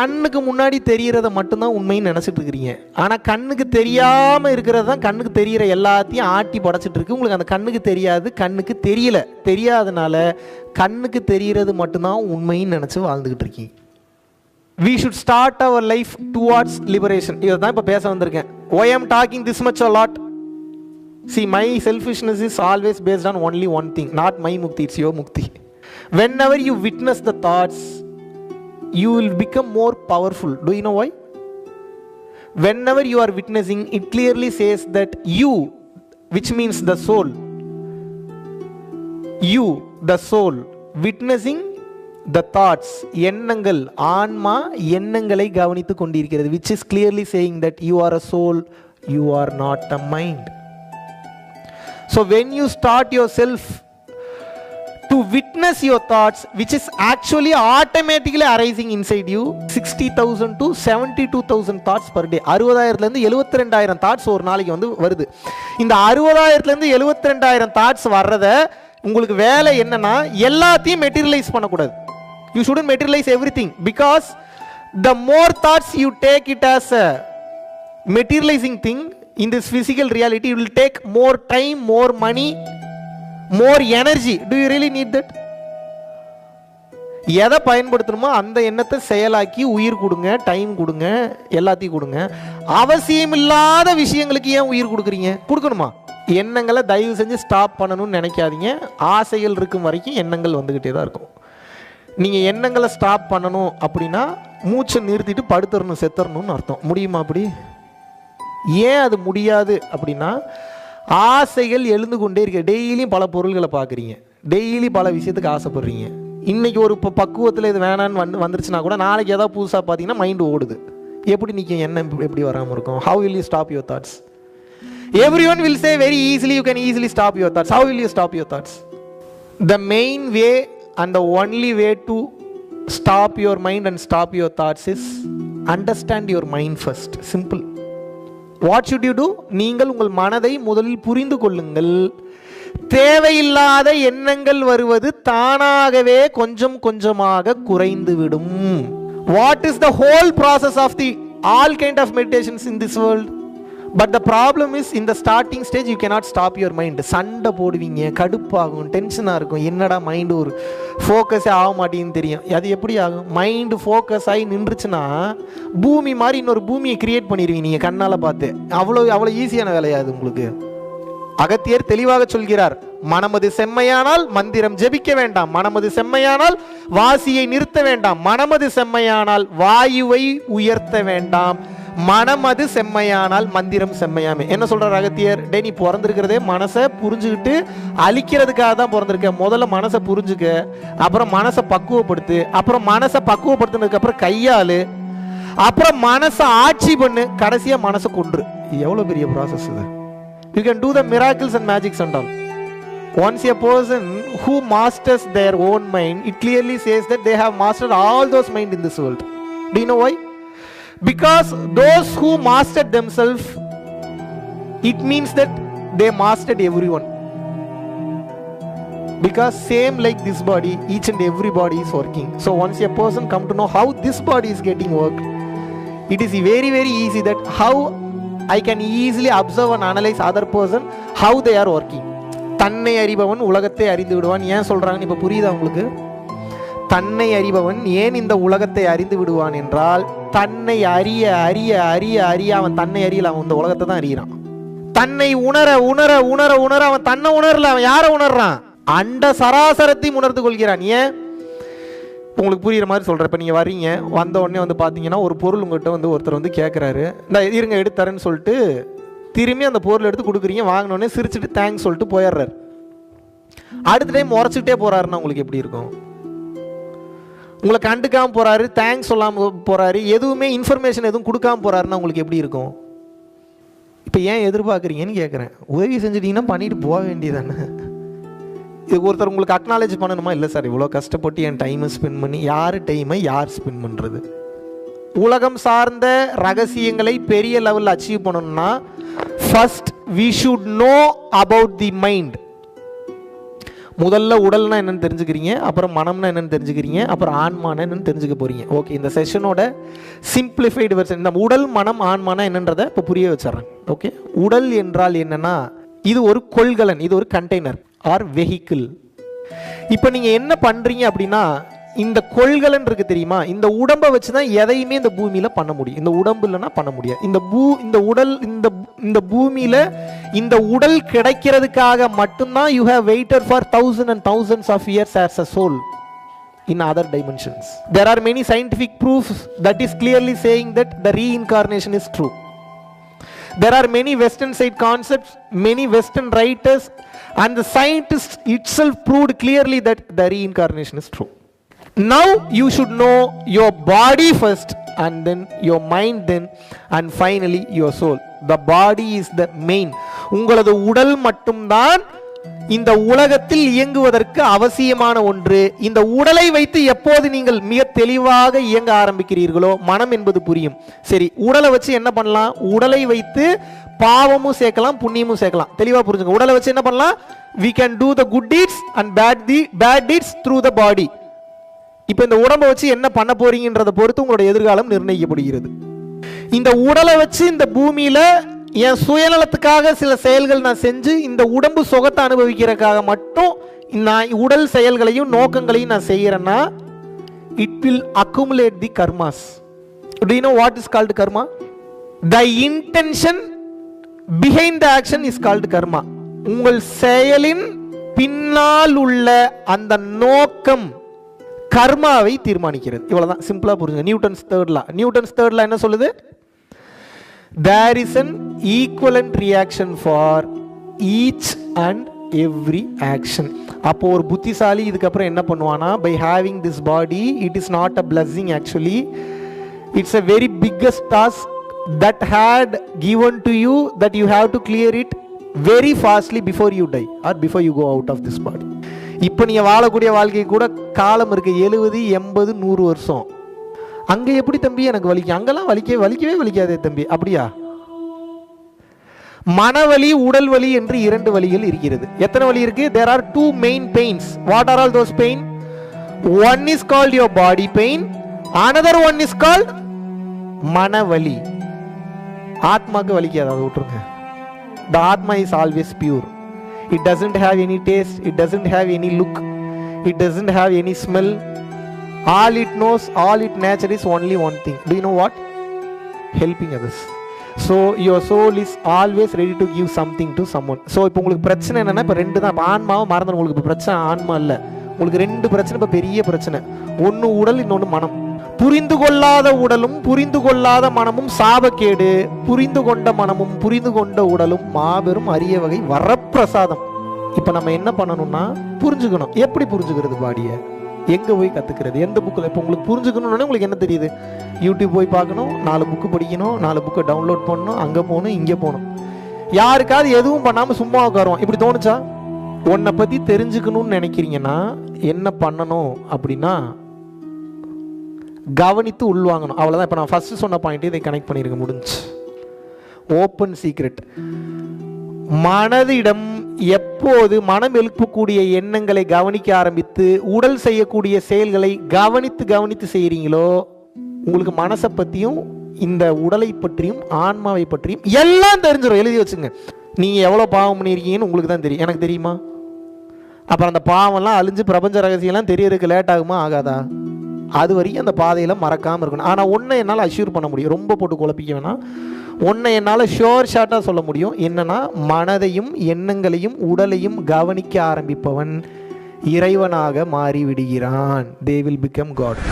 கண்ணுக்கு முன்னாடி தெரிகிறத மட்டும்தான் உண்மைன்னு நினச்சிட்டு இருக்கிறீங்க ஆனால் கண்ணுக்கு தெரியாமல் இருக்கிறது தான் கண்ணுக்கு தெரியிற எல்லாத்தையும் ஆட்டி படைச்சிட்டு இருக்கு உங்களுக்கு அந்த கண்ணுக்கு தெரியாது கண்ணுக்கு தெரியல. தெரியாதனால கண்ணுக்கு தெரிகிறது மட்டும்தான் உண்மைன்னு நினச்சி வாழ்ந்துக்கிட்டு இருக்கீங்க we should start our life towards liberation இதை தான் இப்போ பேச வந்திருக்கேன். Why I'm talking this much a see my selfishness is always based on only one thing not my mukti it's your mukti whenever you witness the thoughts you will become more powerful. Do you know why? Whenever you are witnessing, it clearly says that you, which means the soul, you, the soul, witnessing the thoughts, எண்ணங்கள் ஆன்மா எண்ணங்களை கவனித்து கொண்டிருக்கிறது which is clearly saying that you are a soul, you are not a mind. So when you start yourself to witness your thoughts which is actually which is inside you sixty thousand to 60,000 two thousand thoughts per day அறுபதாயிரத்துலேருந்து எழுபத்தி ரெண்டாயிரம் thoughts ஒரு நாளைக்கு வந்து வருது இந்த அறுபதாயிரத்துலேருந்து எழுபத்தி ரெண்டாயிரம் தாட்ஸ் வர்றத உங்களுக்கு வேலை என்னன்னா எல்லாத்தையும் மெட்டீரியலைஸ் பண்ணக்கூடாது you shouldn't materialise everything because the more thoughts you take it as a materialising thing in this physical reality will take more time more money more energy do you really need that எதை பயன்படுத்தணுமோ அந்த எண்ணத்தை செயலாக்கி உயிர் கொடுங்க time கொடுங்க எல்லாத்தையும் கொடுங்க. அவசியம் இல்லாத விஷயங்களுக்கு ஏன் உயிர் கொடுக்குறீங்க? கொடுக்கணுமா? எண்ணங்களை தயவு செஞ்சு ஸ்டாப் பண்ணணும்னு நினைக்காதீங்க. ஆசைகள் இருக்கும் வரைக்கும் எண்ணங்கள் வந்துக்கிட்டே தான் இருக்கும். நீங்கள் எண்ணங்களை ஸ்டாப் பண்ணணும் அப்படின்னா மூச்சை நிறுத்திட்டு படுத்துறணும் செத்துறணும்னு அர்த்தம். முடியுமா அப்படி? ஏன் அது முடியாது அப்படின்னா ஆசைகள் எழுந்து கொண்டே இருக்கு. டெய்லியும் பல பொருள்களை பார்க்குறீங்க. டெய்லி பல விஷயத்துக்கு ஆசைப்படுறீங்க. இன்றைக்கி ஒரு இப்போ பக்குவத்தில் இது வேணான்னு வந்து வந்துருச்சுன்னா கூட நாளைக்கு ஏதாவது புதுசாக பார்த்தீங்கன்னா மைண்டு ஓடுது. எப்படி நிற்கும் என்ன எப்படி வராமல் இருக்கும்? How will you stop your thoughts everyone will say very easily you can easily stop your thoughts how will you stop your thoughts the main way and the only way to stop your mind and stop your thoughts is understand your mind first simple what should you do நீங்கள் உங்கள் மனதை முதலில் புரிந்து கொள்ளுங்கள். தேவையில்லாத எண்ணங்கள் வருவது தானாகவே கொஞ்சம் கொஞ்சமாக குறைந்துவிடும். What is the whole process of the all kind of meditations in this world but the problem is இந்த starting stage you cannot stop your mind சண்டை போடுவீங்க கடுப்பாகும் டென்ஷனாக இருக்கும். என்னடா மைண்டு ஒரு ஃபோக்கஸே ஆக மாட்டேங்குன்னு தெரியும். அது எப்படி ஆகும்? மைண்டு ஃபோக்கஸ் ஆகி நின்றுச்சுன்னா பூமி மாதிரி இன்னொரு பூமியை கிரியேட் பண்ணிடுவீங்க நீங்கள் கண்ணால் பார்த்து. அவ்வளோ அவ்வளோ ஈஸியான வேலையாது உங்களுக்கு? அகத்தியர் தெளிவாக சொல்கிறார் மனமது செம்மையானால் மந்திரம் ஜெபிக்க வேண்டாம். மனமது செம்மையானால் வாசியை நிறுத்த வேண்டாம். மனமது செம்மையானால் வாயுவை உயர்த்த வேண்டாம். மனம் அது செம்மையானால் மந்திரம் செம்மையாமே. என்ன சொல்றார் அகத்தியர்? டே நீ பிறந்திருக்கிறதே மனசை புரிஞ்சுக்கிட்டு அழிக்கிறதுக்காக தான் பிறந்திருக்க. முதல்ல மனசை புரிஞ்சுக்க அப்புறம் மனசை பக்குவப்படுத்து அப்புறம் மனசை பக்குவப்படுத்தினதுக்கு அப்புறம் கையாளு அப்புறம் மனசை ஆட்சி பண்ணு கடைசியா மனசை கொன்று. எவ்வளோ எவ்வளவு பெரிய ப்ராசஸ் இது. You can do the miracles and magics and all once person who masters their own mind mind it clearly says that they have mastered all those mind in this world. Do you because those who mastered themselves it means that they mastered everyone because same like this body each and every body is working so once a person come to know how this body is getting worked it is very very easy that how i can easily observe and analyze other person how they are working தன்னை அறிபவன் உலகத்தை அறிந்து விடுவான் ஏன் சொல்றாங்கன்னு இப்ப புரியுதா உங்களுக்கு தன்னை அறிபவன் ஏன் இந்த உலகத்தை அறிந்து விடுவான் என்றால் தன்னை அறிய அறிய அறிய அறிய அவன் தன்னை அறியல. அவன் இந்த உலகத்தை தான் அறியறான். தன்னை உணர உணர உணர உணர அவன் தன்னை உணரல. அவன் யாரை உணர்றான்? அண்ட சராசரத்தையும் உணர்ந்து கொள்கிறான். ஏன்? உங்களுக்கு புரியுற மாதிரி சொல்கிறேன் இப்போ நீங்கள் வர்றீங்க. வந்த உடனே வந்து பார்த்தீங்கன்னா ஒரு பொருள் உங்கள்கிட்ட வந்து ஒருத்தர் வந்து கேட்குறாரு இந்த இருங்க எடுத்தரேன்னு சொல்லிட்டு திரும்பி அந்த பொருள் எடுத்து கொடுக்குறீங்க. வாங்கினோடனே சிரிச்சுட்டு தேங்க்ஸ் சொல்லிட்டு போயிடுறாரு. அடுத்த டைம் உரைச்சிக்கிட்டே போறாருன்னா உங்களுக்கு எப்படி இருக்கும்? உங்களை கண்டுக்காமல் போகிறாரு தேங்க்ஸ் சொல்லாமல் போகிறாரு எதுவுமே இன்ஃபர்மேஷன் எதுவும் கொடுக்காம போகிறாருன்னா உங்களுக்கு எப்படி இருக்கும்? இப்போ ஏன் எதிர்பார்க்குறீங்கன்னு கேட்குறேன் உதவி செஞ்சிட்டிங்கன்னா பண்ணிட்டு போக வேண்டியதானே இது ஒருத்தர் உங்களுக்கு அக்னாலேஜ் பண்ணணுமா? இல்லை சார் இவ்வளோ கஷ்டப்பட்டு என் டைமை ஸ்பெண்ட் பண்ணி யார் டைமை யார் ஸ்பெண்ட் பண்ணுறது உலகம் சார்ந்த ரகசியங்களை பெரிய லெவலில் அச்சீவ் பண்ணணும்னா first we should know about the mind முதல்ல உடல்னா என்னென்னு தெரிஞ்சுக்கிறீங்க அப்புறம் மனம்னா என்னென்னு தெரிஞ்சுக்கிறீங்க அப்புறம் ஆன்மானா என்னன்னு தெரிஞ்சுக்க போகிறீங்க ஓகே இந்த செஷனோட சிம்பிளிஃபைடு வெர்ஷன் இந்த உடல் மனம் ஆன்மானா என்னன்றதை இப்போ புரிய வச்சிடறேன். ஓகே உடல் என்றால் என்னென்னா இது ஒரு கொள்கலன் இது ஒரு கண்டெய்னர் ஆர் வெஹிக்கிள் இப்போ நீங்கள் என்ன பண்ணுறீங்க அப்படின்னா இந்த கொள்கலன் இருக்கு தெரியுமா இந்த உடம்பை வச்சு தான் எதையுமே இந்த பூமியில் பண்ண முடியும் இந்த உடம்பு இல்லைன்னா பண்ண முடியாது இந்த பூ இந்த உடல் இந்த இந்த பூமியில் இந்த உடல் கிடைக்கிறதுக்காக மட்டும்தான் you have waited for thousand and thousands of years as a soul in other dimensions there are many scientific proofs that is clearly saying that the reincarnation is true there are many western side concepts many western writers and the scientists itself proved clearly that the reincarnation is true Now you should know your body first, and then your mind, then, and finally your soul. The body is the main. உங்களது உடல் மட்டும்தான் இந்த உலகத்தில் இயங்குவதற்கு அவசியமான ஒன்று. இந்த உடலை வைத்து எப்போது நீங்கள் மிக தெளிவாக இயங்க ஆரம்பிக்கிறீர்களோ மனம் என்பது புரியும். சரி உடலை வச்சு என்ன பண்ணலாம்? உடலை வைத்து பாவமும் சேர்க்கலாம் புண்ணியமும் சேர்க்கலாம். தெளிவாக புரிஞ்சுங்க. உடலை வச்சு என்ன பண்ணலாம்? We can do the good deeds and bad the bad deeds through the body இப்போ இந்த உடம்பை வச்சு என்ன பண்ண போறீங்கன்றதை பொறுத்து உங்களோட எதிர்காலம் நிர்ணயிக்கப்படுகிறது. இந்த உடலை வச்சு இந்த பூமியில என் சுயநலத்துக்காக சில செயல்கள் நான் செஞ்சு இந்த உடம்பு சுகத்தை அனுபவிக்கிறதுக்காக மட்டும் நான் உடல் செயல்களையும் நோக்கங்களையும் நான் செய்கிறேன்னா it will accumulate the karmas do you know what is called karma the intention behind the action is called karma உங்கள் செயலின் பின்னால் உள்ள அந்த நோக்கம் கர்மாவை தீர்மானிக்கிறது. இவ்வளவுதான். சிம்பிளாக புரிஞ்சுங்க. நியூட்டன்ஸ் தேர்ட்லா நியூட்டன்ஸ் தேர்ட்லா என்ன சொல்லுது? There is an equivalent reaction for each and every action அப்போ ஒரு புத்திசாலி இதுக்கப்புறம் என்ன பண்ணுவானா by having this body it is not a blessing actually it's a very biggest task that had given to you that you have to clear it very fastly before you die or before you go out of this body இப்போ நீங்கள் வாழக்கூடிய வாழ்க்கை கூட காலம் இருக்குது எழுபது எண்பது நூறு வருஷம். அங்கே எப்படி தம்பி? எனக்கு வலிக்கும் அங்கெல்லாம் வலிக்க வலிக்கவே வலிக்காதே தம்பி. அப்படியா? மனவலி உடல் வலி என்று இரண்டு வழிகள் இருக்கிறது. எத்தனை வலி இருக்கு? There are two main pains what are all those pain one is called your body pain another one is called மனவலி. ஆத்மாக்கு வலிக்காது. அதை விட்டுருங்க. த ஆத்மா is always pure it doesn't have any taste it doesn't have any look it doesn't have any smell all it knows all it nature is only one thing to know what helping others so your soul is always ready to give something to someone so இப்போ உங்களுக்கு பிரச்சனை என்னென்னா இப்போ ரெண்டு தான். இப்போ ஆன்மாவும் மறந்துடும் உங்களுக்கு இப்போ பிரச்சனை ஆன்மா இல்லை. உங்களுக்கு ரெண்டு பிரச்சனை இப்போ பெரிய பிரச்சனை. ஒன்று உடல் இன்னொன்று மனம். புரிந்து கொள்ளாத உடலும் புரிந்து கொள்ளாத மனமும் சாபக்கேடு. புரிந்து கொண்ட மனமும் புரிந்து கொண்ட உடலும் மாபெரும் அரிய வகை வரப்பிரசாதம். இப்போ நம்ம என்ன பண்ணணும்னா புரிஞ்சுக்கணும். எப்படி புரிஞ்சுக்கிறது பாடியை? எங்கே போய் கற்றுக்கிறது எந்த புக்கில் இப்போ உங்களுக்கு புரிஞ்சுக்கணும்னு உங்களுக்கு என்ன தெரியுது? யூடியூப் போய் பார்க்கணும் நாலு புக்கு படிக்கணும் நாலு புக்கை டவுன்லோட் பண்ணணும் அங்கே போகணும் இங்கே போகணும். யாருக்காவது எதுவும் பண்ணாமல் சும்மா உட்காருவோம் இப்படி தோணுச்சா? உன்னை பற்றி தெரிஞ்சுக்கணும்னு நினைக்கிறீங்கன்னா என்ன பண்ணணும் அப்படின்னா கவனித்து உள்வாங்கணும். அவ்வளோதான் இப்போ நான் ஃபஸ்ட்டு சொன்ன பாயிண்ட் இதை கனெக்ட் பண்ணியிருக்க முடிஞ்சு. ஓப்பன் சீக்ரெட் மனதிடம் எப்போது மனம் எழுப்பக்கூடிய எண்ணங்களை கவனிக்க ஆரம்பித்து உடல் செய்யக்கூடிய செயல்களை கவனித்து கவனித்து செய்கிறீங்களோ உங்களுக்கு மனசை பற்றியும் இந்த உடலை பற்றியும் ஆன்மாவை பற்றியும் எல்லாம் தெரிஞ்சிடும் எழுதி வச்சுங்க. நீங்கள் எவ்வளோ பாவம் பண்ணியிருக்கீங்கன்னு உங்களுக்கு தான் தெரியும். எனக்கு தெரியுமா? அப்புறம் அந்த பாவம்லாம் அழிஞ்சு பிரபஞ்ச ரகசியம்லாம் தெரியறதுக்கு லேட் ஆகுமா? ஆகாதா? அது வரைக்கும் அந்த பாதையில் மறக்காமல் இருக்கணும். ஆனால் ஒன்றை என்னால் அஷ்யூர் பண்ண முடியும். ரொம்ப போட்டு குழப்பிக்க வேணாம். ஒன்றை என்னால் ஷோர் ஷார்ட்டாக சொல்ல முடியும். என்னென்னா மனதையும் எண்ணங்களையும் உடலையும் கவனிக்க ஆரம்பிப்பவன் இறைவனாக மாறிவிடுகிறான். They will become God